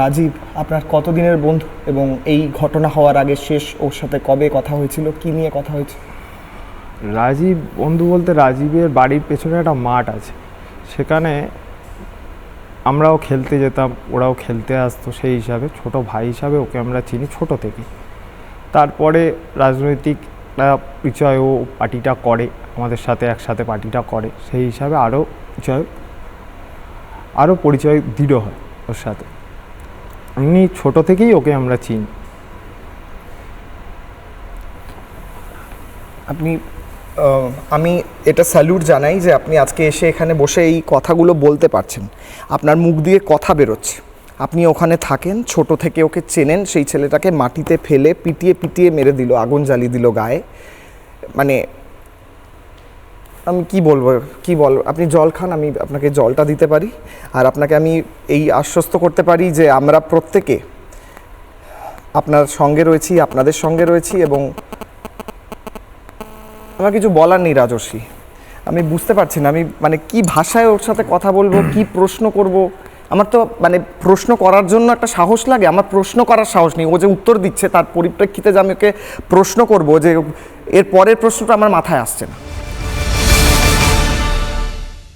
রাজীব, আপনার কতদিনের বন্ধু এবং এই ঘটনা হওয়ার আগে শেষ ওর সাথে কবে কথা হয়েছিল? কি নিয়ে কথা হয়েছে? রাজীব, বন্ধু বলতে রাজীবের বাড়ির পেছনে একটা মাঠ আছে। সেখানে আমরাও খেলতে যেতাম, ওরাও খেলতে আসতো সেই হিসাবে। ছোট ভাই হিসাবে ওকে আমরা চিনি ছোট থেকে। তারপরে রাজনৈতিক পরিচয় ও পার্টিটা করে, আমাদের সাথে একসাথে পার্টিটা করে। সেই হিসাবে আরও পরিচয় আরও পরিচয় দৃঢ় হয় ওর সাথে। এমনি ছোট থেকেই ওকে আমরা চিনি। আপনি আমি এটা স্যালুট জানাই যে আপনি আজকে এসে এখানে বসে এই কথাগুলো বলতে পারছেন। আপনার মুখ দিয়ে কথা বেরোচ্ছে। আপনি ওখানে থাকেন, ছোট থেকে ওকে চেনেন, সেই ছেলেটাকে মাটিতে ফেলে পিটিয়ে পিটিয়ে মেরে দিল, আগুন জ্বালিয়ে দিল গায়ে। মানে আমি কি বলব, কি বল আপনি জল খান, আমি আপনাকে জলটা দিতে পারি। আর আপনাকে আমি এই আশ্বস্ত করতে পারি যে আমরা প্রত্যেকে আপনার সঙ্গে রয়েছি, আপনাদের সঙ্গে রয়েছি এবং আমার কিছু বলার নেই রাজস্বী আমি বুঝতে পারছি না, আমি মানে কি ভাষায় ওর সাথে কথা বলব, কি প্রশ্ন করব? আমার তো মানে প্রশ্ন করার জন্য একটা সাহস লাগে, আমার প্রশ্ন করার সাহস নেই। ও যে উত্তর দিচ্ছে, তার পরিপ্রেক্ষিতে যে আমি ওকে প্রশ্ন করব যে এর পরের প্রশ্নটা আমার মাথায় আসছে না।